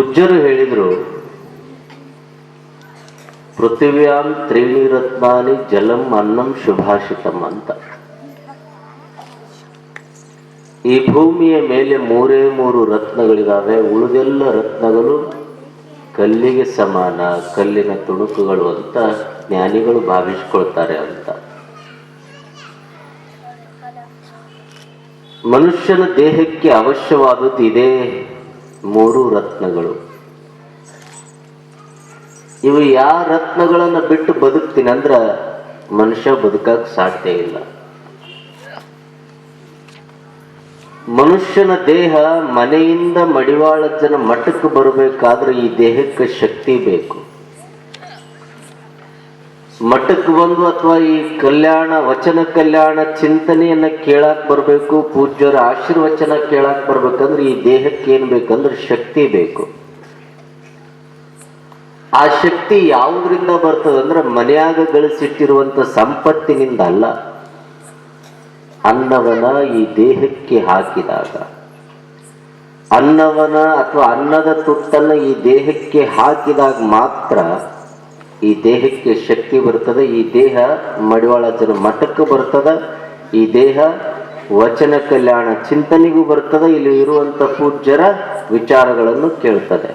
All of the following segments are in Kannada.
ಪೂಜ್ಯರು ಹೇಳಿದ್ರು, ಪೃಥಿವ್ಯಾಂ ತ್ರೀಣಿ ರತ್ನಾನಿ ಜಲಂ ಅನ್ನಂ ಶುಭಾಷಿತಂ ಅಂತ. ಈ ಭೂಮಿಯ ಮೇಲೆ ಮೂರೇ ಮೂರು ರತ್ನಗಳಿದಾವೆ. ಉಳಿದೆಲ್ಲ ರತ್ನಗಳು ಕಲ್ಲಿಗೆ ಸಮಾನ, ಕಲ್ಲಿನ ತುಣುಕುಗಳು ಅಂತ ಜ್ಞಾನಿಗಳು ಭಾವಿಸ್ಕೊಳ್ತಾರೆ ಅಂತ. ಮನುಷ್ಯನ ದೇಹಕ್ಕೆ ಅವಶ್ಯವಾದದ್ದು ಇದೇ. ಮೂರು ರತ್ನಗಳು. ಇವು ಯಾವ ರತ್ನಗಳನ್ನು ಬಿಟ್ಟು ಬದುಕ್ತೀನಿ ಅಂದ್ರ ಮನುಷ್ಯ ಬದುಕಕ್ ಸಾಧ್ಯ ಇಲ್ಲ. ಮನುಷ್ಯನ ದೇಹ ಮನೆಯಿಂದ ಮಡಿವಾಳಜ್ಜನ ಮಠಕ್ಕೆ ಬರಬೇಕಾದ್ರೆ ಈ ದೇಹಕ್ಕೆ ಶಕ್ತಿ ಬೇಕು. ಮಠಕ್ಕೆ ಬಂದು ಅಥವಾ ಈ ಕಲ್ಯಾಣ, ವಚನ ಕಲ್ಯಾಣ ಚಿಂತನೆಯನ್ನ ಕೇಳಾಕ್ ಬರಬೇಕು, ಪೂಜ್ಯರ ಆಶೀರ್ವಚನ ಕೇಳಾಕ್ ಬರ್ಬೇಕಂದ್ರೆ ಈ ದೇಹಕ್ಕೆ ಏನ್ ಬೇಕಂದ್ರೆ ಶಕ್ತಿ ಬೇಕು. ಆ ಶಕ್ತಿ ಯಾವುದರಿಂದ ಬರ್ತದಂದ್ರೆ ಮನೆಯಾಗ ಗಳಿಸಿಟ್ಟಿರುವಂತ ಸಂಪತ್ತಿನಿಂದ ಅಲ್ಲ. ಅನ್ನವನ ಈ ದೇಹಕ್ಕೆ ಹಾಕಿದಾಗ. ಅನ್ನವನ ಅಥವಾ ಅನ್ನದ ತುತ್ತನ್ನ ಈ ದೇಹಕ್ಕೆ ಹಾಕಿದಾಗ ಮಾತ್ರ ಈ ದೇಹಕ್ಕೆ ಶಕ್ತಿ ಬರ್ತದೆ, ಈ ದೇಹ ಮಡಿವಾಳಜ್ಜನ ಮಠಕ್ಕೆ ಬರ್ತದೆ, ಈ ದೇಹ ವಚನ ಕಲ್ಯಾಣ ಚಿಂತನೆಗೂ ಬರ್ತದೆ, ಇಲ್ಲಿ ಇರುವಂಥ ಪೂಜ್ಯರ ವಿಚಾರಗಳನ್ನು ಕೇಳ್ತದೆ.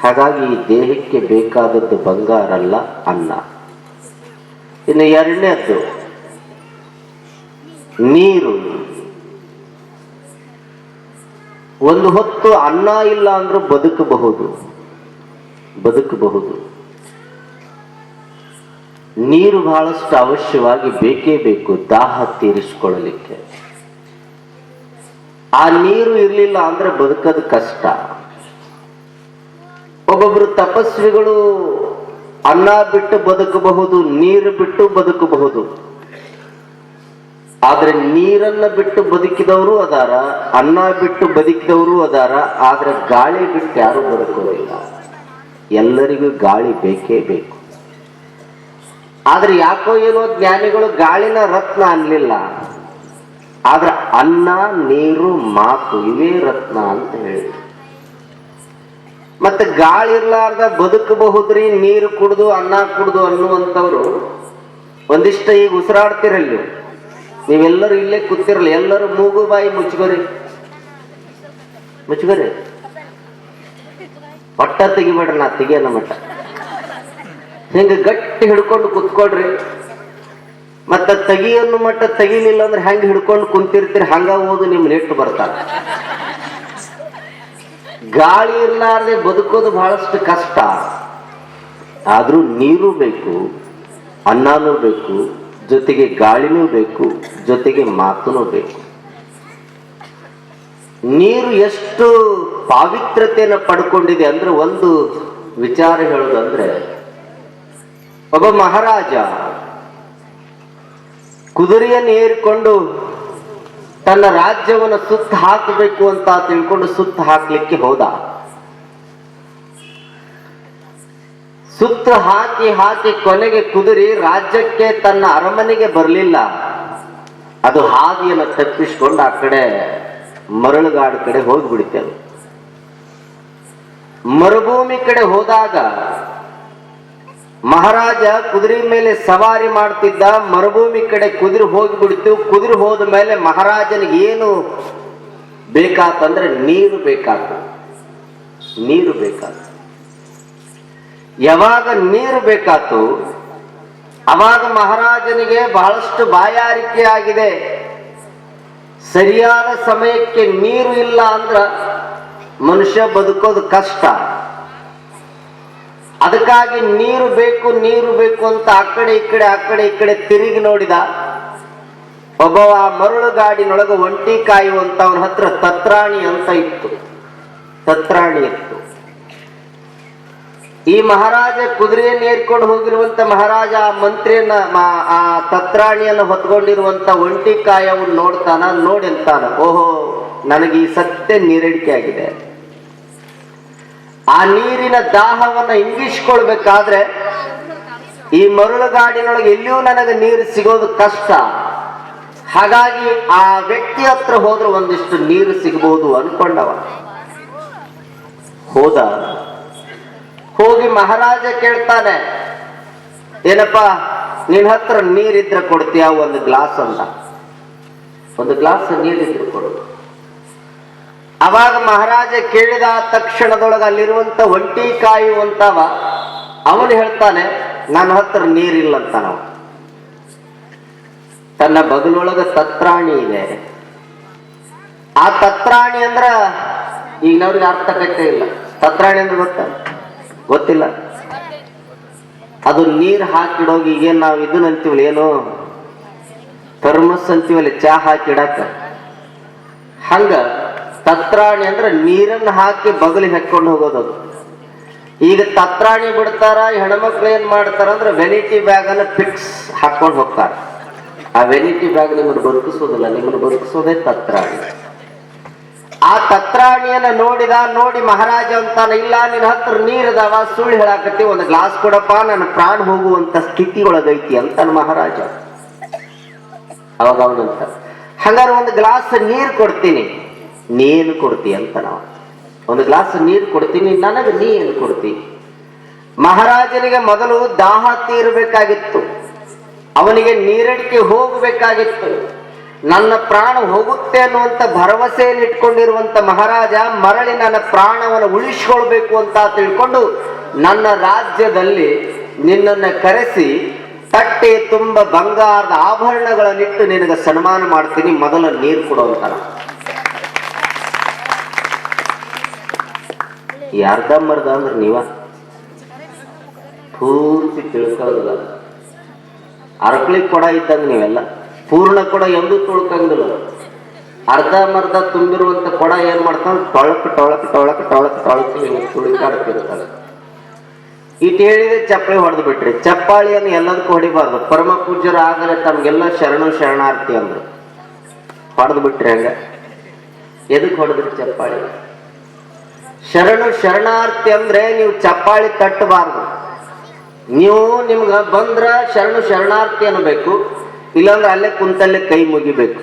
ಹಾಗಾಗಿ ಈ ದೇಹಕ್ಕೆ ಬೇಕಾದದ್ದು ಬಂಗಾರ ಅಲ್ಲ, ಅನ್ನ. ಇನ್ನು ಎರಡನೇದ್ದು, ನೀರು. ಒಂದು ಹೊತ್ತು ಅನ್ನ ಇಲ್ಲ ಅಂದ್ರೂ ಬದುಕಬಹುದು. ಬದುಕಬಹುದು. ನೀರು ಬಹಳಷ್ಟು ಅವಶ್ಯವಾಗಿ ಬೇಕೇ ಬೇಕು, ದಾಹ ತೀರಿಸಿಕೊಳ್ಳಲಿಕ್ಕೆ. ಆ ನೀರು ಇರಲಿಲ್ಲ ಅಂದ್ರೆ ಬದುಕೋದು ಕಷ್ಟ. ಒಬ್ಬೊಬ್ರು ತಪಸ್ವಿಗಳು ಅನ್ನ ಬಿಟ್ಟು ಬದುಕಬಹುದು, ನೀರು ಬಿಟ್ಟು ಬದುಕಬಹುದು. ಆದ್ರೆ ನೀರನ್ನ ಬಿಟ್ಟು ಬದುಕಿದವರು ಅದಾರ, ಅನ್ನ ಬಿಟ್ಟು ಬದುಕಿದವರು ಅದಾರ, ಆದ್ರೆ ಗಾಳಿ ಬಿಟ್ಟು ಯಾರು ಬದುಕೋದಿಲ್ಲ. ಎಲ್ಲರಿಗೂ ಗಾಳಿ ಬೇಕೇ ಬೇಕು. ಆದ್ರೆ ಯಾಕೋ ಏನೋ ಜ್ಞಾನಿಗಳು ಗಾಳಿನ ರತ್ನ ಅನ್ಲಿಲ್ಲ. ಆದ್ರೆ ಅನ್ನ, ನೀರು, ಮಾತು ಇವೇ ರತ್ನ ಅಂತ ಹೇಳಿದ್ರು. ಮತ್ತೆ ಗಾಳಿ ಇರ್ಲಾರ್ದ ಬದುಕಬಹುದ್ರಿ, ನೀರು ಕುಡಿದು, ಅನ್ನ ಕುಡಿದು ಅನ್ನುವಂಥವ್ರು ಒಂದಿಷ್ಟ ಈಗ ಉಸಿರಾಡ್ತಿರಲ್ಲ ನೀವು ನೀವೆಲ್ಲರೂ ಇಲ್ಲೇ ಕೂತಿರಲ್ಲ, ಎಲ್ಲರೂ ಮೂಗು ಬಾಯಿ ಮುಚ್ಕೋರಿ. ಮುಚ್ಕೋರಿ. ಒಟ್ಟ ತೆಗಿಬೇಡ್ರಿ ನಾ ತೆಗಿಯೋಣ ಮಟ್ಟ ಹಿಂಗ ಗಟ್ಟಿ ಹಿಡ್ಕೊಂಡು ಕುತ್ಕೊಳ್ರಿ. ಮತ್ತ ತಗಿಯನ್ನು ಮಟ್ಟ ತೆಗಿಲಿಲ್ಲ ಅಂದ್ರೆ ಹೆಂಗೆ ಹಿಡ್ಕೊಂಡು ಕುಂತಿರ್ತೀರಿ? ಹಂಗ ಓದು, ನಿಮ್ ನೆಟ್ಟು ಬರ್ತಾರ ಗಾಳಿ ಇರ್ಲಾರ್ದೆ ಬದುಕೋದು ಬಹಳಷ್ಟು ಕಷ್ಟ. ಆದ್ರೂ ನೀರು ಬೇಕು, ಅನ್ನನೂ ಬೇಕು, ಜೊತೆಗೆ ಗಾಳಿನೂ ಬೇಕು, ಜೊತೆಗೆ ಮಾತುನೂ ಬೇಕು. ನೀರು ಎಷ್ಟು ಪಾವಿತ್ರತೆಯನ್ನು ಪಡ್ಕೊಂಡಿದೆ ಅಂದ್ರೆ ಒಂದು ವಿಚಾರ ಹೇಳೋದಂದ್ರೆ ಒಬ್ಬ ಮಹಾರಾಜ ಕುದುರೆಯನ್ನು ಏರಿಕೊಂಡು ತನ್ನ ರಾಜ್ಯವನ್ನು ಸುತ್ತ ಹಾಕಬೇಕು ಅಂತ ತಿಳ್ಕೊಂಡು ಸುತ್ತ ಹಾಕ್ಲಿಕ್ಕೆ ಹೋದ. ಸುತ್ತ ಹಾಕಿ ಹಾಕಿ ಕೊನೆಗೆ ಕುದುರೆ ರಾಜ್ಯಕ್ಕೆ ತನ್ನ ಅರಮನೆಗೆ ಬರಲಿಲ್ಲ. ಅದು ಹಾದಿಯನ್ನು ತಪ್ಪಿಸಿಕೊಂಡು ಆ ಕಡೆ ಮರಳುಗಾಡು ಕಡೆ ಹೋಗ್ಬಿಡುತ್ತೆ ಮರುಭೂಮಿ ಕಡೆ ಹೋದಾಗ ಮಹಾರಾಜ ಕುದುರೆ ಮೇಲೆ ಸವಾರಿ ಮಾಡ್ತಿದ್ದ ಮರುಭೂಮಿ ಕಡೆ ಕುದುರೆ ಹೋಗಿಬಿಡ್ತು. ಕುದುರೆ ಹೋದ ಮೇಲೆ ಮಹಾರಾಜನಿಗೆ ಏನು ಬೇಕಾತಂದ್ರೆ ನೀರು ಬೇಕಾತ. ನೀರು ಬೇಕಾತ. ಯಾವಾಗ ನೀರು ಬೇಕಾತು? ಅವಾಗ ಮಹಾರಾಜನಿಗೆ ಬಹಳಷ್ಟು ಬಾಯಾರಿಕೆ ಆಗಿದೆ. ಸರಿಯಾದ ಸಮಯಕ್ಕೆ ನೀರು ಇಲ್ಲ ಅಂದ್ರ ಮನುಷ್ಯ ಬದುಕೋದು ಕಷ್ಟ. ಅದಕ್ಕಾಗಿ ನೀರು ಬೇಕು ನೀರು ಬೇಕು ಅಂತ ಆ ಕಡೆ, ಈ ಕಡೆ, ಆ ಕಡೆ, ಈ ಕಡೆ ತಿರುಗಿ ನೋಡಿದ ಒಬ್ಬವ ಮರಳು ಗಾಡಿನೊಳಗೆ ಒಂಟಿ ಕಾಯುವಂತವನ ಹತ್ರ ತತ್ರಾಣಿ ಅಂತ ಇತ್ತು. ತತ್ರಾಣಿ ಇತ್ತು. ಈ ಮಹಾರಾಜ ಕುದುರೆಯನ್ನು ಏರ್ಕೊಂಡು ಹೋಗಿರುವಂತ ಮಹಾರಾಜ ಆ ಮಂತ್ರಿಯನ್ನ, ಆ ತತ್ರಾಣಿಯನ್ನು ಹೊತ್ಕೊಂಡಿರುವಂತ ಒಂಟಿ ಕಾಯವನ್ನು ನೋಡ್ತಾನ ನೋಡಿ ಅಂತಾನ ಓಹೋ, ನನಗೆ ಈ ಸತ್ಯ ನೀರಡಿಕೆ ಆಗಿದೆ ಆ ನೀರಿನ ದಾಹವನ್ನ ಇಂಗಿಸ್ಕೊಳ್ಬೇಕಾದ್ರೆ ಈ ಮರಳುಗಾಡಿನೊಳಗೆ ಎಲ್ಲಿಯೂ ನನಗೆ ನೀರು ಸಿಗೋದು ಕಷ್ಟ. ಹಾಗಾಗಿ ಆ ವ್ಯಕ್ತಿ ಹತ್ರ ಹೋದ್ರೆ ಒಂದಿಷ್ಟು ನೀರು ಸಿಗಬಹುದು ಅನ್ಕೊಂಡವ. ಹೋದ. ಹೋಗಿ ಮಹಾರಾಜ ಕೇಳ್ತಾನೆ, ಏನಪ್ಪ, ನಿನ್ ಹತ್ರ ನೀರಿದ್ರೆ ಕೊಡ್ತೀಯ? ಒಂದು ಗ್ಲಾಸ್ ಅಂತ. ಒಂದು ಗ್ಲಾಸ್ ನೀರಿದ್ರೆ ಕೊಡು. ಅವಾಗ ಮಹಾರಾಜ ಕೇಳಿದ ತಕ್ಷಣದೊಳಗೆ ಅಲ್ಲಿರುವಂತ ಒಂಟಿ ಕಾಯುವಂತವ ಅವನು ಹೇಳ್ತಾನೆ, ನನ್ನ ಹತ್ರ ನೀರಿಲ್ಲ ಅಂತ ನಾವು ತನ್ನ ಬಗಲೊಳಗ ತತ್ರಾಣಿ ಇದೆ. ಆ ತತ್ರಾಣಿ ಅಂದ್ರ ಅರ್ಥ ಆಗತ್ತೆ ಇಲ್ಲ. ತತ್ರಾಣಿ ಅಂದ್ರೆ ಗೊತ್ತ? ಗೊತ್ತಿಲ್ಲ. ಅದು ನೀರ್ ಹಾಕಿಡೋಗಿ ಈಗೇನ್ ನಾವು ಇದನ್ನ ಅಂತೀವಲ್ಲ, ಏನು? ಥರ್ಮಸ್ ಅಂತೀವಲ್ಲ, ಚಾ ಹಾಕಿಡಾಕ ಹಂಗ ತತ್ರಾಣಿ ಅಂದ್ರೆ ನೀರನ್ನ ಹಾಕಿ ಬಗಲಿ ಹಾಕೊಂಡು ಹೋಗೋದದು ಈಗ ತತ್ರಾಣಿ ಬಿಡ್ತಾರ ಹೆಣ್ಮಕ್ಳು ಏನ್ ಮಾಡ್ತಾರ ಅಂದ್ರೆ ವೆನಿಟಿ ಬ್ಯಾಗ್ ಅನ್ನ ಫಿಕ್ಸ್ ಹಾಕೊಂಡು ಹೋಗ್ತಾರ. ಆ ವೆನಿಟಿ ಬ್ಯಾಗ್ ನಿಮ್ಮನ್ನು ಬದುಕಿಸೋದಿಲ್ಲ ನಿಮ್ಗೆ ಬದುಕಿಸೋದೇ ತತ್ರಾಣಿ. ಆ ತತ್ರಾಣಿಯನ್ನ ನೋಡಿದ, ನೋಡಿ ಮಹಾರಾಜ ಅಂತಾನ, ಇಲ್ಲ, ನಿನ್ನ ಹತ್ರ ನೀರದಾವ ಸುಳ್ಳು ಹೇಳಾಕತ್ತಿ, ಒಂದು ಗ್ಲಾಸ್ ಕೊಡಪ್ಪ, ನನ್ನ ಪ್ರಾಣ ಹೋಗುವಂತ ಸ್ಥಿತಿ ಒಳಗೈತಿ ಅಂತ ಮಹಾರಾಜ. ಅವಾಗ ಅವನಂತ, ಹಂಗಾರೆ ಒಂದು ಗ್ಲಾಸ್ ನೀರು ಕೊಡ್ತೀನಿ. ನೀನು ಕೊಡ್ತಿ ಅಂತ ನಾವು. ಒಂದು ಗ್ಲಾಸ್ ನೀರು ಕೊಡ್ತೀನಿ, ನನಗೆ ನೀ ಏನು ಕೊಡ್ತಿ? ಮಹಾರಾಜನಿಗೆ ಮೊದಲು ದಾಹ ತೀರಬೇಕಾಗಿತ್ತು. ಅವನಿಗೆ ನೀರಡಿಕೆ ಹೋಗಬೇಕಾಗಿತ್ತು. ನನ್ನ ಪ್ರಾಣ ಹೋಗುತ್ತೆ ಅನ್ನುವಂತ ಭರವಸೆಯಲ್ಲಿ ಇಟ್ಕೊಂಡಿರುವಂತ ಮಹಾರಾಜ ಮರಳಿ ನನ್ನ ಪ್ರಾಣವನ್ನು ಉಳಿಸ್ಕೊಳ್ಬೇಕು ಅಂತ ತಿಳ್ಕೊಂಡು ನನ್ನ ರಾಜ್ಯದಲ್ಲಿ ನಿನ್ನನ್ನು ಕರೆಸಿ ತಟ್ಟೆ ತುಂಬ ಬಂಗಾರದ ಆಭರಣಗಳನ್ನಿಟ್ಟು ನಿನಗೆ ಸನ್ಮಾನ ಮಾಡ್ತೀನಿ, ಮೊದಲ ನೀರು ಕೊಡುವಂತ ಈ ಅರ್ಧಂಬರ್ಧ ಅಂದ್ರೆ ನೀವ? ಪೂರ್ತಿ ತಿಳ್ಕೊಳ್ಳೋದಿಲ್ಲ ಅರ್ಕಳಿಗೆ ಕೊಡ ಇದ್ದಂಗೆ ನೀವೆಲ್ಲ, ಪೂರ್ಣ ಕೊಡ ಎಂದೂ ತುಳ್ಕಂಗಿಲ್ಲ. ಅರ್ಧ ಮರ್ಧ ತುಂಬಿರುವಂತ ಕೊಡ ಏನ್ ಮಾಡ್ತಾನೆ? ಟೊಳಕ್ ಟೊಳಕ್ ಟೊಳಕ್ ಟೊಳಕ್ ಟೊಳಕ್ ತುಳಿಕಾಡ್ತಿರ್ತಾರೆ ಇಟ್ ಹೇಳಿದ್ರೆ ಚಪ್ಪಳಿ ಹೊಡೆದು ಬಿಟ್ರಿ. ಚಪ್ಪಾಳಿಯನ್ನು ಎಲ್ಲದಕ್ಕೂ ಹೊಡಿಬಾರ್ದು. ಪರಮ ಪೂಜ್ಯರು ಆಗಲೇ ತಮ್ಗೆಲ್ಲ ಶರಣು ಶರಣಾರ್ಥಿ ಅಂದ್ರು. ಹೊಡೆದು ಬಿಟ್ರಿ ಹಂಗ? ಎದಕ್ ಹೊಡೆದ್ರಿ ಚಪ್ಪಾಳಿ? ಶರಣು ಶರಣಾರ್ಥಿ ಅಂದ್ರೆ ನೀವು ಚಪ್ಪಾಳಿ ತಟ್ಟಬಾರ್ದು. ನೀವು ನಿಮ್ಗೆ ಬಂದ್ರ ಶರಣು ಶರಣಾರ್ಥಿ ಅನ್ನಬೇಕು, ಇಲ್ಲಾಂದ್ರೆ ಅಲ್ಲೇ ಕುಂತಲ್ಲೇ ಕೈ ಮುಗಿಬೇಕು.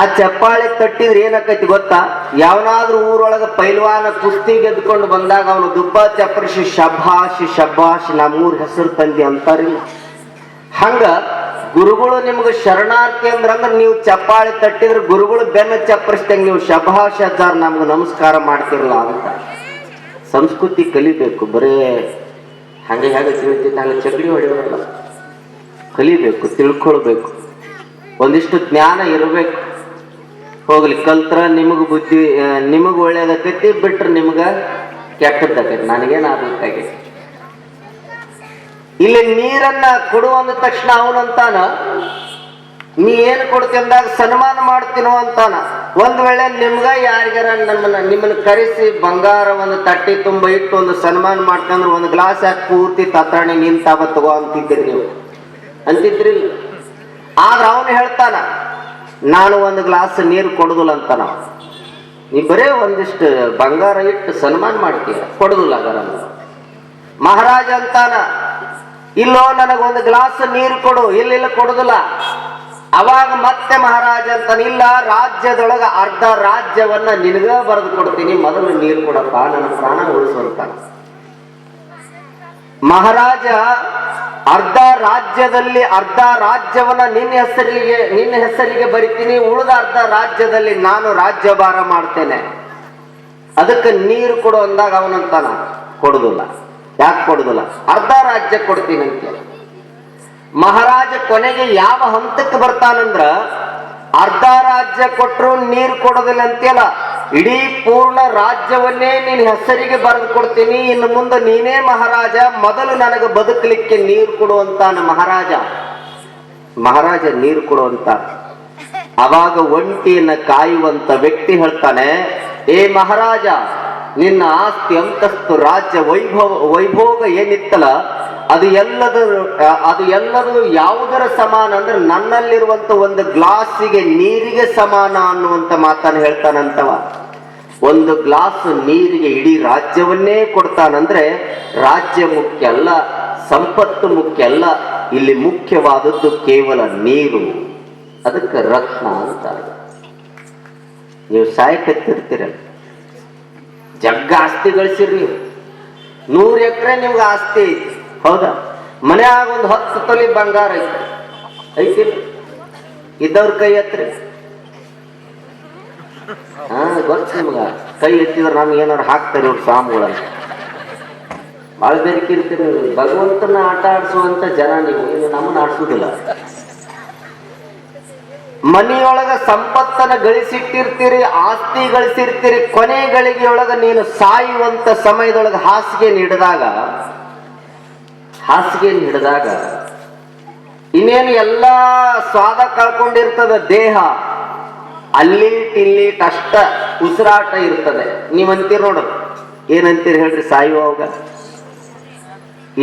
ಆ ಚಪ್ಪಾಳೆ ತಟ್ಟಿದ್ರೆ ಏನಾಕೈತಿ ಗೊತ್ತಾ? ಯಾವನಾದ್ರೂ ಊರೊಳಗ ಪೈಲ್ವಾನ ಕುಸ್ತಿ ಗೆದ್ಕೊಂಡು ಬಂದಾಗ ಅವನು ದುಬ್ಬ ಚಪ್ರಶಿ ಶಬಾಶಿ ಶಬಾಶಿ ನಮ್ಮೂರ್ ಹೆಸರು ತಂದಿ ಅಂತಾರಿಲ್ಲ. ಹಂಗ ಗುರುಗಳು ನಿಮ್ಗೆ ಶರಣಾರ್ಥಿ ಅಂದ್ರ ಅಂದ್ರೆ ನೀವು ಚಪ್ಪಾಳೆ ತಟ್ಟಿದ್ರೆ ಗುರುಗಳು ಬೆನ್ನ ಚಪ್ಪರಿಸ್ದಂಗೆ ನೀವು ಶಭಾಷ್ ಅಜ್ಜಾರ್ ನಮ್ಗೆ ನಮಸ್ಕಾರ ಮಾಡ್ತಿರಲ್ಲ ಅಂತ. ಸಂಸ್ಕೃತಿ ಕಲಿಬೇಕು, ಬರೇ ಹಂಗೆ ಹೇಗೆ ತಿಳಿತೈತೆ ಹಂಗೆ ಚಗಡಿ ಹೊಡೆಯೋರಲ್ಲ ಕಲಿಬೇಕು, ತಿಳ್ಕೊಳ್ಬೇಕು. ಒಂದಿಷ್ಟು ಜ್ಞಾನ ಇರಬೇಕು. ಹೋಗ್ಲಿ, ಕಲ್ತ್ರ ನಿಮಗೆ ಬುದ್ಧಿ, ನಿಮಗೆ ಒಳ್ಳೇದಾಕೈತಿ, ಬಿಟ್ರೆ ನಿಮ್ಗೆ ಕೆಟ್ಟದ್ದಾಕೈತಿ. ನನಗೇನು ಆಗ್ಬೇಕಾಗೈತಿ ಇಲ್ಲಿ ನೀರನ್ನ ಕೊಡು ಅಂದ ತಕ್ಷಣ ಅವನಂತಾನ ನೀ ಏನು ಅಂದಾಗ ಸನ್ಮಾನ ಮಾಡ್ತೀನೋ ಅಂತಾನ. ಒಂದ್ ವೇಳೆ ನಿಮ್ಗ ಯಾರಿಗಾರ ನಮ್ಮನ್ನ, ನಿಮ್ಮನ್ನ ಕರೆಸಿ ಬಂಗಾರ ಒಂದು ತಟ್ಟಿ ತುಂಬ ಇಟ್ಟು ಒಂದು ಸನ್ಮಾನ ಮಾಡ್ತಂದ್ರೆ ಒಂದು ಗ್ಲಾಸ್ ಹಾಕಿ ಪೂರ್ತಿ ತತ್ರಾಣಿ ತಾವ ತಗೋ ಅಂತಿದ್ರಿ ನೀವು. ಅಂತಿದ್ರಿ ಆದ್ರ ಅವನು ಹೇಳ್ತಾನ, ನಾನು ಒಂದು ಗ್ಲಾಸ್ ನೀರು ಕೊಡುದಿಲ್ಲ ಅಂತ ನಾವು ನೀ ಬರೇ ಒಂದಿಷ್ಟು ಬಂಗಾರ ಇಟ್ಟು ಸನ್ಮಾನ ಮಾಡ್ತೀಯ? ಕೊಡುದಿಲ್ಲ ಅದರ ಮಹಾರಾಜ ಅಂತಾನ ಇಲ್ಲೋ ನನಗೊಂದು ಗ್ಲಾಸ್ ನೀರು ಕೊಡು. ಇಲ್ಲಿಲ್ಲ ಕೊಡುದಿಲ್ಲ. ಅವಾಗ ಮತ್ತೆ ಮಹಾರಾಜ ಅಂತನಿಲ್ಲ ರಾಜ್ಯದೊಳಗ ಅರ್ಧ ರಾಜ್ಯವನ್ನ ನಿನಗ ಬರೆದು ಕೊಡ್ತೀನಿ. ಮೊದಲು ನೀರು ಕೊಡಪ್ಪ. ನನ್ನ ಪ್ರಾಣ ಉಳಿಸುವಂತ ಮಹಾರಾಜ ಅರ್ಧ ರಾಜ್ಯದಲ್ಲಿ ಅರ್ಧ ರಾಜ್ಯವನ್ನ ನಿನ್ನ ಹೆಸರಿಗೆ ನಿನ್ನ ಹೆಸರಿಗೆ ಬರಿತೀನಿ. ಉಳಿದ ಅರ್ಧ ರಾಜ್ಯದಲ್ಲಿ ನಾನು ರಾಜ್ಯಭಾರ ಮಾಡ್ತೇನೆ. ಅದಕ್ಕೆ ನೀರು ಕೊಡು ಅಂದಾಗ ಅವನಂತಾನ ಕೊಡುದಿಲ್ಲ. ಯಾಕೆ ಕೊಡುದಿಲ್ಲ? ಅರ್ಧ ರಾಜ್ಯ ಕೊಡ್ತೀನಿ ಅಂತ ಮಹಾರಾಜ ಕೊನೆಗೆ ಯಾವ ಹಂತಕ್ಕೆ ಬರ್ತಾನಂದ್ರ ಅರ್ಧ ರಾಜ್ಯ ಕೊಟ್ಟರು ನೀರು ಕೊಡೋದಿಲ್ಲ ಅಂತೀಯಲ್ಲ ಇಡೀ ಪೂರ್ಣ ರಾಜ್ಯವನ್ನೇ ನಿನ್ನ ಹೆಸರಿಗೆ ಬರೆದು ಕೊಡ್ತೀನಿ. ಇನ್ನು ಮುಂದೆ ನೀನೇ ಮಹಾರಾಜ, ಮೊದಲು ನನಗೆ ಬದುಕಲಿಕ್ಕೆ ನೀರು ಕೊಡುವಂತಾನ ಮಹಾರಾಜ. ಮಹಾರಾಜ ನೀರು ಕೊಡುವಂತ ಅವಾಗ ಒಂಟಿಯನ್ನ ಕಾಯುವಂತ ವ್ಯಕ್ತಿ ಹೇಳ್ತಾನೆ, ಏ ಮಹಾರಾಜ ನಿನ್ನ ಆಸ್ತಿ ಅಂತಸ್ತು ರಾಜ್ಯ ವೈಭವ ವೈಭೋಗ ಏನಿತ್ತಲ್ಲ, ಅದು ಎಲ್ಲದ ಅದು ಎಲ್ಲದೂ ಯಾವುದರ ಸಮಾನ ಅಂದ್ರೆ ನನ್ನಲ್ಲಿರುವಂತ ಒಂದು ಗ್ಲಾಸಿಗೆ ನೀರಿಗೆ ಸಮಾನ ಅನ್ನುವಂತ ಮಾತನ್ನು ಹೇಳ್ತಾನಂತವ. ಒಂದು ಗ್ಲಾಸ್ ನೀರಿಗೆ ಇಡೀ ರಾಜ್ಯವನ್ನೇ ಕೊಡ್ತಾನಂದ್ರೆ ರಾಜ್ಯ ಮುಖ್ಯ ಅಲ್ಲ, ಸಂಪತ್ತು ಮುಖ್ಯ ಅಲ್ಲ, ಇಲ್ಲಿ ಮುಖ್ಯವಾದದ್ದು ಕೇವಲ ನೀರು, ಅದಕ್ಕೆ ರತ್ನ ಅಂತಾರೆ. ನೀವು ಸಾಯಕತ್ತಿರ್ತೀರ ಜಗ್ಗ ಆಸ್ತಿ ಗಳಿಸಿರಿ ನೂರು ಎಕರೆ ನಿಮ್ಗೆ ಆಸ್ತಿ ಐತಿ. ಹೌದಾ? ಮನ್ಯಾಗ ಒಂದು ಹತ್ತು ತೊಲಿ ಬಂಗಾರ ಐತಿ ಐತಿ? ಇದ್ದವ್ರ ಕೈ ಎತ್ರಿ. ಹಾ, ಗೊತ್ತು ನಿಮ್ಗ. ಕೈ ಎತ್ತಿದ್ರೆ ನಮ್ಗೆ ಏನಾರು ಹಾಕ್ತಾರೆ ಇವ್ರು ಸ್ವಾಮಿಗಳಂತ ಭಾಳ ಇರ್ತೀರಿ ಭಗವಂತನ ಆಟ ಆಡಿಸುವಂತ ಜನ ನೀವು. ನಮ್ಮನ್ನ ಆಡ್ಸುದಿಲ್ಲ. ಮನಿಯೊಳಗ ಸಂಪತ್ತನ್ನ ಗಳಿಸಿಟ್ಟಿರ್ತೀರಿ, ಆಸ್ತಿ ಗಳಿಸಿರ್ತೀರಿ ಕೊನೆ ಗಳಿಗೆಯೊಳಗ ನೀನು ಸಾಯುವಂತ ಸಮಯದೊಳಗ ಹಾಸಿಗೆ ಹಿಡಿದಾಗ ಹಾಸಿಗೆ ಹಿಡಿದಾಗ ಇನ್ನೇನು ಎಲ್ಲ ಸ್ವಾದ ಕಳ್ಕೊಂಡಿರ್ತದ ದೇಹ, ಅಲ್ಲಿ ಇಲ್ಲಿ ಅಷ್ಟ ಉಸಿರಾಟ ಇರ್ತದೆ. ನೀವಂತೀರಿ ನೋಡು, ಏನಂತೀರಿ ಹೇಳ್ರಿ ಸಾಯುವಾಗ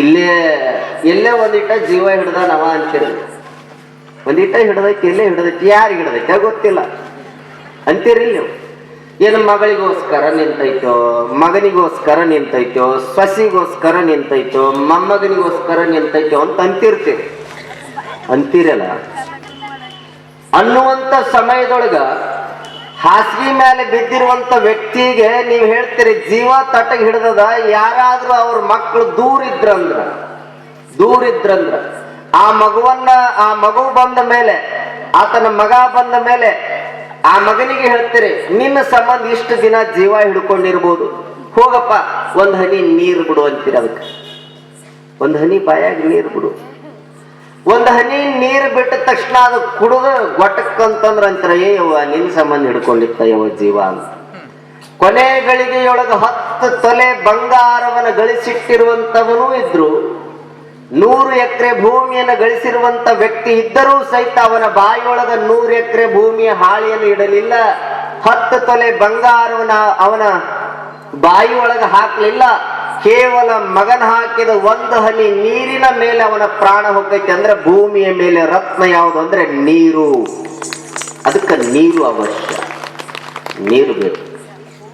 ಇಲ್ಲೇ, ಎಲ್ಲೇ ಒಂದಿಟ್ಟ ಜೀವ ಹಿಡ್ದ ನವ ಅಂತೀರಿ ಒಂದಿಟ್ಟ ಹಿಡ್ದೈತಿ, ಇಲ್ಲೇ ಹಿಡ್ದೈತಿ, ಯಾರು ಹಿಡ್ದೈತಿ ಗೊತ್ತಿಲ್ಲ. ಅಂತೀರಿ ನೀವು. ಏನು ಮಗಳಿಗೋಸ್ಕರ ನಿಂತೈತೋ, ಮಗನಿಗೋಸ್ಕರ ನಿಂತೈತೋ, ಸೊಸಿಗೋಸ್ಕರ ನಿಂತೈತೋ, ಮೊಮ್ಮಗನಿಗೋಸ್ಕರ ನಿಂತೈತೋ ಅಂತ ಅಂತಿರ್ತೀರಿ. ಅಂತೀರಲ್ಲ? ಅನ್ನುವಂತ ಸಮಯದೊಳಗ ಹಾಸಿಗೆ ಮೇಲೆ ಬಿದ್ದಿರುವಂತ ವ್ಯಕ್ತಿಗೆ ನೀವು ಹೇಳ್ತೀರಿ, ಜೀವ ತಟಗೆ ಹಿಡ್ದದ, ಯಾರಾದ್ರೂ ಅವ್ರ ಮಕ್ಕಳು ದೂರ ಇದ್ರಂದ್ರ ದೂರ ಆ ಮಗುವನ್ನ, ಆ ಮಗು ಬಂದ ಮೇಲೆ, ಆತನ ಮಗ ಬಂದ ಮೇಲೆ, ಆ ಮಗನಿಗೆ ಹೇಳ್ತೀರಿ, ನಿನ್ನ ಸಂಬಂಧ ಇಷ್ಟು ದಿನ ಜೀವ ಹಿಡ್ಕೊಂಡಿರ್ಬೋದು. ಹೋಗಪ್ಪ, ಒಂದ್ ಹನಿ ನೀರು ಬಿಡು ಅಂತೀರ ಅದಕ್ಕೆ. ಒಂದ್ ಹನಿ ಬಾಯಾಗ ನೀರು ಬಿಡು. ಒಂದ್ ಹನಿ ನೀರು ಬಿಟ್ಟ ತಕ್ಷಣ ಅದು ಕುಡಿದು ಗೊಟ್ಟಕ್ಕಂತಂದ್ರ ಅಂತಾರ, ಏ ಯವ್ವ, ನಿನ್ ಸಂಬಂಧ ಹಿಡ್ಕೊಂಡಿತ್ತ ಯವ್ವ ಜೀವ ಅಂತ. ಕೊನೆ ಗಳಿಗೆಯೊಳಗ ಹತ್ತು ತೊಲೆ ಬಂಗಾರವನ್ನು ಗಳಿಸಿಟ್ಟಿರುವಂತವನೂ ಇದ್ರು ನೂರು ಎಕರೆ ಭೂಮಿಯನ್ನು ಗಳಿಸಿರುವಂತ ವ್ಯಕ್ತಿ ಇದ್ದರೂ ಸಹಿತ ಅವನ ಬಾಯಿಯೊಳಗ ನೂರು ಎಕರೆ ಭೂಮಿಯ ಹಾಳಿಯನ್ನು ಇಡಲಿಲ್ಲ. ಹತ್ತು ತೊಲೆ ಬಂಗಾರವನ್ನ ಅವನ ಬಾಯಿಯೊಳಗ ಹಾಕಲಿಲ್ಲ. ಕೇವಲ ಮಗನ ಹಾಕಿದ ಒಂದು ಹನಿ ನೀರಿನ ಮೇಲೆ ಅವನ ಪ್ರಾಣ ಹೋಗೈತೆ ಅಂದ್ರೆ ಭೂಮಿಯ ಮೇಲೆ ರತ್ನ ಯಾವುದು ಅಂದ್ರೆ ನೀರು. ಅದಕ್ಕೆ ನೀರು ಅವಶ್ಯ. ನೀರು ಬೇಕು.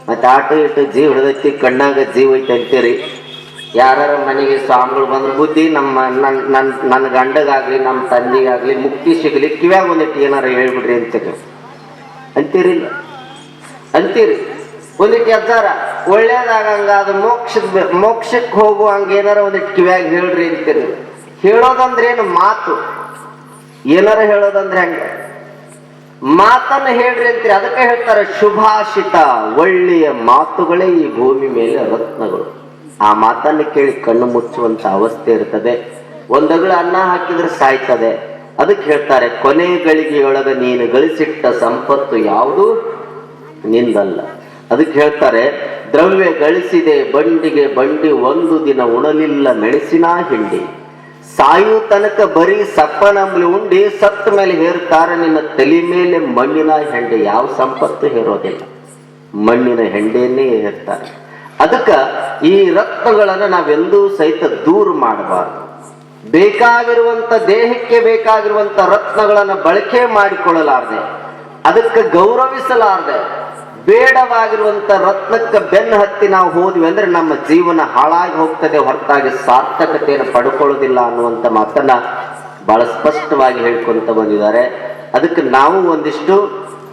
ಮತ್ತೆ ಆಟೋ ಇಟ್ಟು ಜೀವ ಹಿಡಿದೈತಿ, ಕಣ್ಣಾಗ ಜೀವ ಐತೆ ಅಂತೀರಿ. ಯಾರ ಮನೆಗೆ ಸ್ವಾಮಿಗಳು ಬಂದ್ರೆ ಬುದ್ಧಿ ನಮ್ಮ ನನ್ನ ನನ್ನ ನನ್ನ ಗಂಡಗಾಗ್ಲಿ, ನಮ್ಮ ತಂದೆಗಾಗ್ಲಿ, ಮುಕ್ತಿ ಸಿಗಲಿ, ಕಿವ್ಯಾಗ ಒಂದಿಟ್ಟು ಏನಾರ ಹೇಳ್ಬಿಡ್ರಿ ಅಂತೀರಿ ಅಂತೀರಿಲ್ಲ ಅಂತೀರಿ? ಒಂದಿಟ್ಟು ಎದ್ದಾರ? ಒಳ್ಳೇದಾಗಂಗ ಅದು ಮೋಕ್ಷದ ಮೋಕ್ಷಕ್ಕೆ ಹೋಗುವ ಏನಾರ ಒಂದಿಟ್ಟು ಕಿವ್ಯಾಗ ಹೇಳ್ರಿ ಅಂತೀರಿ ಹೇಳೋದಂದ್ರೆ ಏನು ಮಾತು? ಏನಾರ ಹೇಳೋದಂದ್ರೆ ಹಂಗೆ. ಮಾತನ್ನು ಹೇಳ್ರಿ ಅಂತೀರಿ, ಅದಕ್ಕೆ ಹೇಳ್ತಾರೆ ಶುಭಾಷಿತ ಒಳ್ಳೆಯ ಮಾತುಗಳೇ ಈ ಭೂಮಿ ಮೇಲೆ ರತ್ನಗಳು. ಆ ಮಾತನ್ನು ಕೇಳಿ ಕಣ್ಣು ಮುಚ್ಚುವಂತ ಅವಸ್ಥೆ ಇರ್ತದೆ. ಒಂದಗಳು ಅನ್ನ ಹಾಕಿದ್ರೆ ಸಾಯ್ತದೆ. ಅದಕ್ಕೆ ಹೇಳ್ತಾರೆ ಕೊನೆ ಗಳಿಗೆಯೊಳಗ ನೀನು ಗಳಿಸಿಟ್ಟ ಸಂಪತ್ತು ಯಾವುದು? ನಿಂದಲ್ಲ. ಅದಕ್ಕೆ ಹೇಳ್ತಾರೆ, ದ್ರವ್ಯ ಗಳಿಸಿದೆ, ಬಂಡಿಗೆ ಬಂಡಿ ಒಂದು ದಿನ ಉಣಲಿಲ್ಲ, ಮೆಣಸಿನ ಹಿಂಡಿ. ಸಾಯು ತನಕ ಬರೀ ಸಪ್ಪನಂಬ್ಲಿ ಉಂಡಿ, ಸತ್ತ ಮೇಲೆ ಹೇರ್ತಾರೆ, ನಿನ್ನ ತಲೆ ಮೇಲೆ ಮಣ್ಣಿನ ಹೆಂಡೆ. ಯಾವ ಸಂಪತ್ತು ಹೇರೋದಿಲ್ಲ. ಮಣ್ಣಿನ ಹೆಂಡೆಯನ್ನೇ ಹೇರ್ತಾರೆ. ಅದಕ್ಕ ಈ ರತ್ನಗಳನ್ನ ನಾವೆಂದೂ ಸಹಿತ ದೂರ ಮಾಡಬಾರ್ದು. ಬೇಕಾಗಿರುವಂತ ದೇಹಕ್ಕೆ ಬೇಕಾಗಿರುವಂತ ರತ್ನಗಳನ್ನು ಬಳಕೆ ಮಾಡಿಕೊಳ್ಳಲಾರದೆ, ಅದಕ್ಕೆ ಗೌರವಿಸಲಾರದೆ, ಬೇಡವಾಗಿರುವಂತ ರತ್ನಕ್ಕೆ ಬೆನ್ನು ಹತ್ತಿ ನಾವು ಹೋದ್ವಿ ಅಂದ್ರೆ ನಮ್ಮ ಜೀವನ ಹಾಳಾಗಿ ಹೋಗ್ತದೆ, ಹೊರತಾಗಿ ಸಾರ್ಥಕತೆಯನ್ನು ಪಡ್ಕೊಳ್ಳೋದಿಲ್ಲ ಅನ್ನುವಂಥ ಮಾತನ್ನ ಬಹಳ ಸ್ಪಷ್ಟವಾಗಿ ಹೇಳ್ಕೊಂತ ಬಂದಿದ್ದಾರೆ. ಅದಕ್ಕೆ ನಾವು ಒಂದಿಷ್ಟು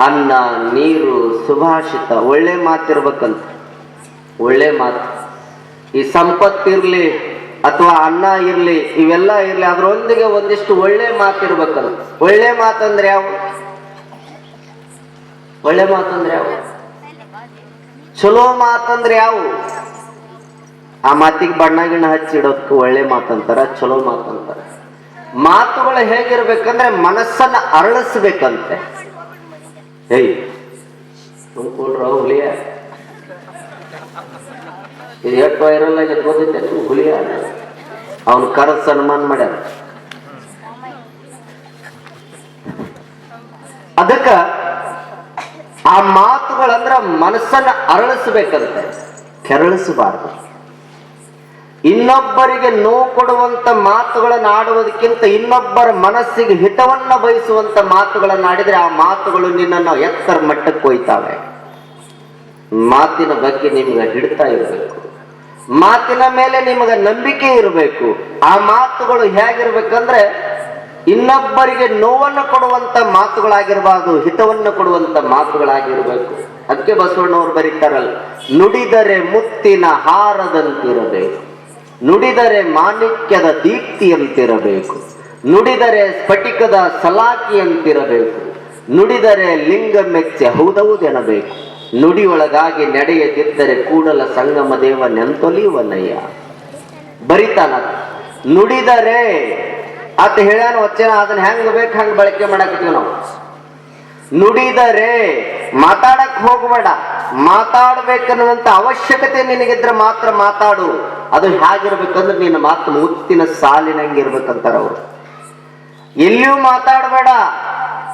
ಅನ್ನ, ನೀರು, ಸುಭಾಷಿತ ಒಳ್ಳೆ ಮಾತಿರ್ಬೇಕಂತ. ಒಳ್ಳೆ ಮಾತು. ಈ ಸಂಪತ್ತಿರಲಿ ಅಥವಾ ಅನ್ನ ಇರ್ಲಿ, ಇವೆಲ್ಲ ಇರ್ಲಿ, ಅದರೊಂದಿಗೆ ಒಂದಿಷ್ಟು ಒಳ್ಳೆ ಮಾತಿರ್ಬೇಕಲ್ಲ ಒಳ್ಳೆ ಮಾತಂದ್ರೆ ಯಾವ ಒಳ್ಳೆ ಮಾತಂದ್ರೆ ಯಾವ ಚಲೋ ಮಾತಂದ್ರೆ ಯಾವ ಆ ಮಾತಿಗೆ ಬಣ್ಣ ಗಿಣ್ಣ ಹಚ್ಚಿಡೋದಕ್ಕೆ ಒಳ್ಳೆ ಮಾತಂತಾರ, ಚಲೋ ಮಾತಂತಾರ. ಮಾತುಗಳು ಹೇಗಿರ್ಬೇಕಂದ್ರೆ ಮನಸ್ಸನ್ನ ಅರಳಿಸ್ಬೇಕಂತೆ. ಹೇಯ್ ತುಂಬಿಕೊಡ್ರ ಹುಲಿಯ. ಇದು ಎಷ್ಟು ವೈರಲ್ ಆಗಿ ಗೊತ್ತೈತೆ ಹುಲಿಯ ಅವನು ಕರೆದು ಸನ್ಮಾನ ಮಾಡ್ಯಾರ ಅದಕ್ಕ ಆ ಮಾತುಗಳಂದ್ರ ಮನಸ್ಸನ್ನ ಅರಳಿಸ್ಬೇಕಂತೆ. ಕೆರಳಿಸಬಾರದು. ಇನ್ನೊಬ್ಬರಿಗೆ ನೋವು ಕೊಡುವಂತ ಮಾತುಗಳನ್ನು ಆಡುವುದಕ್ಕಿಂತ ಇನ್ನೊಬ್ಬರ ಮನಸ್ಸಿಗೆ ಹಿತವನ್ನ ಬಯಸುವಂತ ಮಾತುಗಳನ್ನು ಆಡಿದ್ರೆ ಆ ಮಾತುಗಳು ನಿನ್ನನ್ನು ಎತ್ತರ ಮಟ್ಟಕ್ಕೆ ಒಯ್ತಾವೆ ಮಾತಿನ ಬಗ್ಗೆ ನಿಮ್ಗೆ ಹಿಡ್ತಾ ಇರಬೇಕು. ಮಾತಿನ ಮೇಲೆ ನಿಮಗೆ ನಂಬಿಕೆ ಇರಬೇಕು. ಆ ಮಾತುಗಳು ಹೇಗಿರ್ಬೇಕಂದ್ರೆ ಇನ್ನೊಬ್ಬರಿಗೆ ನೋವನ್ನು ಕೊಡುವಂತ ಮಾತುಗಳಾಗಿರಬಾರ್ದು, ಹಿತವನ್ನು ಕೊಡುವಂತ ಮಾತುಗಳಾಗಿರ್ಬೇಕು. ಅದಕ್ಕೆ ಬಸವಣ್ಣವ್ರು ಬರೀತಾರಲ್ಲ, ನುಡಿದರೆ ಮುತ್ತಿನ ಹಾರದಂತಿರಬೇಕು. ನುಡಿದರೆ ಮಾಣಿಕ್ಯದ ದೀಪ್ತಿಯಂತಿರಬೇಕು. ನುಡಿದರೆ ಸ್ಫಟಿಕದ ಸಲಾಕಿಯಂತಿರಬೇಕು. ನುಡಿದರೆ ಲಿಂಗ ಮೆಚ್ಚೆ ಹೌದೌದೆನಬೇಕು. ನುಡಿಯೊಳಗಾಗಿ ನಡೆಯದಿದ್ದರೆ ಕೂಡಲ ಸಂಗಮ ದೇವ ನೆಂತೊಲಿಯುವನಯ್ಯ ಬರಿತಾನ, ನುಡಿದರೆ, ಆತ ಹೇಳ್ಯಾನ ವಚನ ಅದನ್ನ ಹೆಂಗ್ ಬೇಕು, ಹಂಗ ಬಳಕೆ ಮಾಡಕತ್ತೀವಿ ನಾವು. ನುಡಿದರೆ, ಮಾತಾಡಕ್ ಹೋಗಬೇಡ. ಮಾತಾಡ್ಬೇಕನ್ನುವಂತ ಅವಶ್ಯಕತೆ ನಿನಗಿದ್ರೆ ಮಾತ್ರ ಮಾತಾಡು. ಅದು ಹೇಗಿರ್ಬೇಕಂದ್ರೆ ನಿನ್ನ ಮಾತು ಮುತ್ತಿನ ಸಾಲಿನಂಗಿರ್ಬೇಕಂತಾರ ಅವರು. ಎಲ್ಲಿಯೂ ಮಾತಾಡಬೇಡ.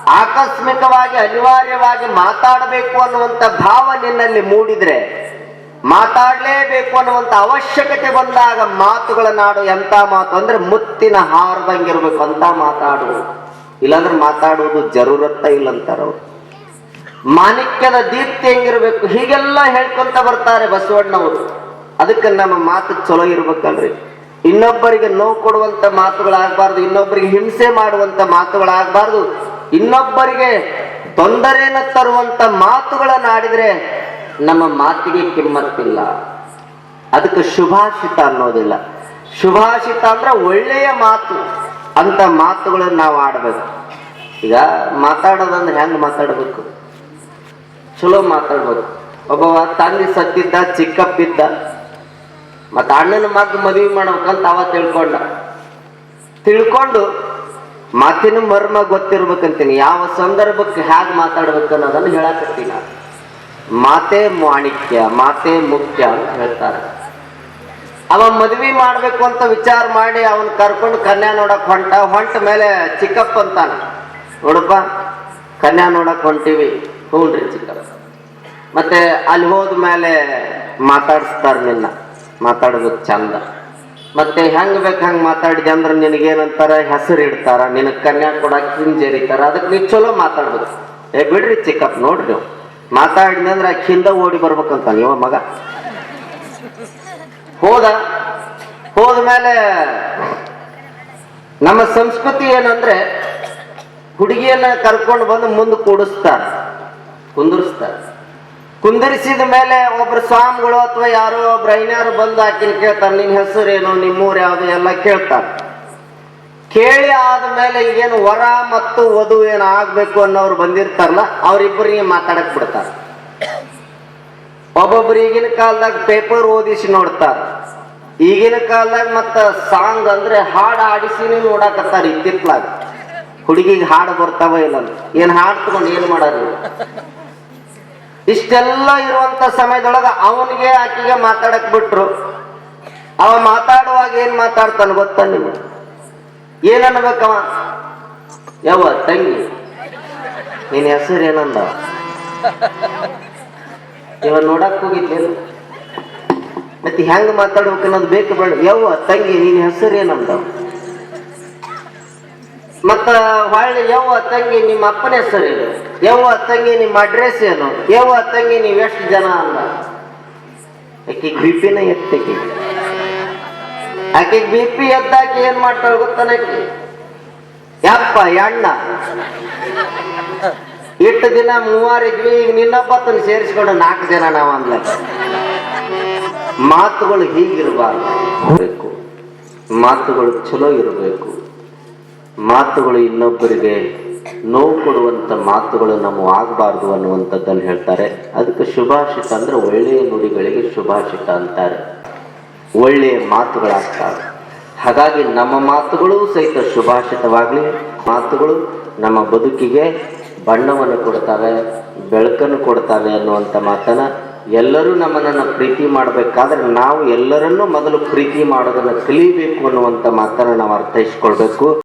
ಆಕಸ್ಮಿಕವಾಗಿ, ಅನಿವಾರ್ಯವಾಗಿ ಮಾತಾಡಬೇಕು ಅನ್ನುವಂತ ಭಾವ ನಿನ್ನಲ್ಲಿ ಮೂಡಿದ್ರೆ, ಮಾತಾಡಲೇಬೇಕು ಅನ್ನುವಂತ ಅವಶ್ಯಕತೆ ಬಂದಾಗ ಮಾತುಗಳ ನಾಡು ಎಂತ ಮಾತು? ಅಂದ್ರೆ ಮುತ್ತಿನ ಹಾರದಂಗಿರ್ಬೇಕು ಅಂತ ಮಾತಾಡು ಇಲ್ಲಾಂದ್ರೆ ಮಾತಾಡುವುದು ಜರೂರತ್ತ ಇಲ್ಲ ಅಂತಾರ ಅವ್ರು ಮಾಣಿಕ್ಯದ ದೀಪ್ತಿ ಹೆಂಗಿರ್ಬೇಕು? ಹೀಗೆಲ್ಲ ಹೇಳ್ಕೊಂತ ಬರ್ತಾರೆ ಬಸವಣ್ಣವರು. ಅದಕ್ಕೆ ನಮ್ಮ ಮಾತು ಚಲೋ ಇರ್ಬೇಕಲ್ರಿ. ಇನ್ನೊಬ್ಬರಿಗೆ ನೋವು ಕೊಡುವಂತ ಮಾತುಗಳಾಗಬಾರ್ದು, ಇನ್ನೊಬ್ಬರಿಗೆ ಹಿಂಸೆ ಮಾಡುವಂತ ಮಾತುಗಳಾಗಬಾರ್ದು, ಇನ್ನೊಬ್ಬರಿಗೆ ತೊಂದರೆಯನ್ನು ತರುವಂತ ಮಾತುಗಳನ್ನಾಡಿದ್ರೆ ನಮ್ಮ ಮಾತಿಗೆ ಕಿಮ್ಮತ್ತಿಲ್ಲ. ಅದಕ್ಕೆ ಶುಭಾಷಿತ ಅನ್ನೋದಿಲ್ಲ. ಶುಭಾಷಿತ ಅಂದ್ರೆ ಒಳ್ಳೆಯ ಮಾತು, ಅಂತ ಮಾತುಗಳನ್ನು ನಾವು ಆಡ್ಬೇಕು. ಈಗ ಮಾತಾಡೋದಂದ್ರೆ ಹೆಂಗ್ ಮಾತಾಡ್ಬೇಕು? ಚಲೋ ಮಾತಾಡ್ಬೇಕು ಒಬ್ಬ ತಂದೆ ಸತ್ತಿದ್ದ, ಚಿಕ್ಕಪ್ಪಿದ್ದ ಮತ್ತ ಅಣ್ಣನ ಮಗ ಮದುವೆ ಮಾಡ್ಬೇಕಂತ ಅವ ತಿಳ್ಕೊಂಡ. ತಿಳ್ಕೊಂಡು ಮಾತಿನ ಮರ್ಮ ಗೊತ್ತಿರ್ಬೇಕಂತೀನಿ, ಯಾವ ಸಂದರ್ಭಕ್ಕೆ ಹ್ಯಾಗ್ ಮಾತಾಡ್ಬೇಕು ಅನ್ನೋದನ್ನ ಹೇಳಕತ್ತೀನಿ. ಮಾತೇ ಮಾಣಿಕ್ಯ, ಮಾತೆ ಮುಖ್ಯ ಅಂತ ಹೇಳ್ತಾರೆ. ಅವ ಮದ್ವಿ ಮಾಡ್ಬೇಕು ಅಂತ ವಿಚಾರ ಮಾಡಿ ಅವನ್ ಕರ್ಕೊಂಡು ಕನ್ಯಾ ನೋಡಕ್ ಹೊಂಟ ಹೊಂಟ ಮೇಲೆ ಚಿಕ್ಕಪ್ಪ ಅಂತಾನ. ನೋಡಪ್ಪ, ಕನ್ಯಾ ನೋಡಕ್ ಹೊಂಟಿವಿ. ರೀ ಚಿಕ್ಕಪ್ಪ. ಮತ್ತೆ ಅಲ್ಲಿ ಹೋದ ಮೇಲೆ ಮಾತಾಡಿಸ್ತಾರ ನಿನ್ನ. ಮಾತಾಡೋದಕ್ಕೆ ಚಂದ. ಮತ್ತೆ ಹೆಂಗ್ ಬೇಕು ಹಂಗ್ ಮಾತಾಡಿದೆ ಅಂದ್ರೆ ನಿನಗೇನಂತಾರ? ಹೆಸರು ಇಡ್ತಾರ, ನಿನಗೆ ಕನ್ಯಾ ಕೊಡಕ್ಕೆ ಹಿಂಜರಿತಾರ, ಅದಕ್ಕೆ ನೀವು ಚಲೋ ಮಾತಾಡ್ಬೇಕು. ಏ ಬಿಡ್ರಿ ಚಿಕ್ಕಪ್ಪ ನೋಡ್ರಿ ನೀವು. ಮಾತಾಡಿದೆ ಅಂದ್ರೆ ಅಕ್ಕಿಂದ ಓಡಿ ಬರ್ಬೇಕಂತ ನೀವ ಮಗ. ಹೋದ ಹೋದ್ಮೇಲೆ ನಮ್ಮ ಸಂಸ್ಕೃತಿ ಏನಂದ್ರೆ ಹುಡುಗಿಯನ್ನ ಕರ್ಕೊಂಡು ಬಂದು ಮುಂದೆ ಕೂಡಿಸ್ತಾರ, ಕುಂದಿರಿಸ್ತಾರ. ಕುಂದಿರಿಸಿದ ಮೇಲೆ ಒಬ್ರು ಸ್ವಾಮಿಗಳು ಅಥವಾ ಯಾರೋ ಒಬ್ರು ಐನ್ಯಾರು ಬಂದು ಹಾಕಿನ ಕೇಳ್ತಾರೆ, ನಿನ್ ಹೆಸರೇನು ನಿಮ್ಮೂರು ಯಾವ್ದು? ಎಲ್ಲ ಕೇಳ್ತಾರೆ. ಕೇಳಿ ಆದ್ಮೇಲೆ ಈಗೇನು ವರ ಮತ್ತು ವಧು ಏನು ಆಗ್ಬೇಕು ಅನ್ನೋರು ಬಂದಿರ್ತಾರಲ್ಲ, ಅವ್ರಿಬ್ಬರಿಗೆ ಮಾತಾಡಕ್ ಬಿಡ್ತಾರೆ. ಒಬ್ಬೊಬ್ರು ಈಗಿನ ಕಾಲದಾಗ ಪೇಪರ್ ಓದಿಸಿ ನೋಡ್ತಾರ. ಈಗಿನ ಕಾಲದಾಗ ಮತ್ತ ಸಾಂಗ್ ಅಂದ್ರೆ ಹಾಡು ಆಡಿಸಿನೇ ನೋಡಾಕತ್ತಾರ ಇತ್ತಿತ್ಲಾಗ ಹುಡುಗಿಗೆ ಹಾಡು ಬರ್ತಾವ ಇಲ್ಲ. ಏನ್ ಹಾಡು ತಗೊಂಡು ಏನ್ ಮಾಡೋದು ಇಷ್ಟೆಲ್ಲ ಇರುವಂತ ಸಮಯದೊಳಗ ಅವನಿಗೆ ಆಕೆಗೆ ಮಾತಾಡಕ್ ಬಿಟ್ರು. ಅವ ಮಾತಾಡುವಾಗ ಏನ್ ಮಾತಾಡ್ತಾನೆ ಗೊತ್ತಾ ನಿಮಗೆ ಏನ್ ಅನ್ಬೇಕವ? ಯಾವ ತಂಗಿ. ನಿನ್ನ ಹೆಸರು ಏನಂದ? ಇವ ನೋಡಕ್ ಹೋಗಿದ್ಲೇನು ಮತ್ತೆ ಹೆಂಗ್ ಮಾತಾಡ್ಬೇಕು ಅನ್ನೋದು ಬೇಕು ಬೇಡ. ಯವ್ವ, ತಂಗಿ ನಿನ್ನ ಹೆಸರು ಏನಂದ? ಮತ್ತ ಹೊಳ್ಳಿ ಯವ್ವ ತಂಗಿ ನಿಮ್ಮ ಅಪ್ಪನ ಹೆಸರು ಏನು ಯವ್ವ ತಂಗಿ ನಿಮ್ಮ ಅಡ್ರೆಸ್ ಏನು? ಯವ್ವ ತಂಗಿ ನೀವು ಎಷ್ಟು ಜನ ಅಂದ. ಆಕಿ ಬಿ ಪಿನ ಎತ್ತಕ್ಕೆ ಆಕೆಗೆ ಬಿ ಪಿ ಎದ್ದಾಕಿ ಏನ್ ಮಾಡ್ತಾಳೆ ಗೊತ್ತಾನಕಿ ಯಪ್ಪ, ಎಣ್ಣ. ಇಟ್ಟು ದಿನ ಮೂವಾರಿದ್ವಿ ಈಗ ನಿನ್ನೊಬ್ಬತ್ತನ್ನು ಸೇರಿಸ್ಕೊಂಡು ನಾಲ್ಕು ಜನ ನಾವು ಅಂದ್ಲಕ್ಕ ಮಾತುಗಳು ಹೀಗಿರಬಾರ್ದು. ಮಾತುಗಳು ಚಲೋ ಇರಬೇಕು. ಮಾತುಗಳು ಇನ್ನೊಬ್ಬರಿಗೆ ನೋವು ಕೊಡುವಂಥ ಮಾತುಗಳು ನಮ್ಮ ಆಗಬಾರ್ದು ಅನ್ನುವಂಥದ್ದನ್ನು ಹೇಳ್ತಾರೆ. ಅದಕ್ಕೆ ಶುಭಾಷಿತ ಅಂದರೆ ಒಳ್ಳೆಯ ನುಡಿಗಳಿಗೆ ಶುಭಾಷಿತ ಅಂತಾರೆ. ಒಳ್ಳೆಯ ಮಾತುಗಳಾಗ್ತವೆ. ಹಾಗಾಗಿ ನಮ್ಮ ಮಾತುಗಳು ಸಹಿತ ಶುಭಾಷಿತವಾಗಲಿ ಮಾತುಗಳು ನಮ್ಮ ಬದುಕಿಗೆ ಬಣ್ಣವನ್ನು ಕೊಡ್ತವೆ, ಬೆಳಕನ್ನು ಕೊಡ್ತವೆ ಅನ್ನುವಂಥ ಮಾತನ್ನು ಎಲ್ಲರೂ ನಮ್ಮನ್ನು ಪ್ರೀತಿ ಮಾಡಬೇಕಾದ್ರೆ ನಾವು ಎಲ್ಲರನ್ನೂ ಮೊದಲು ಪ್ರೀತಿ ಮಾಡೋದನ್ನು ಕಲಿಬೇಕು ಅನ್ನುವಂಥ ಮಾತನ್ನು ನಾವು ಅರ್ಥೈಸ್ಕೊಳ್ಬೇಕು.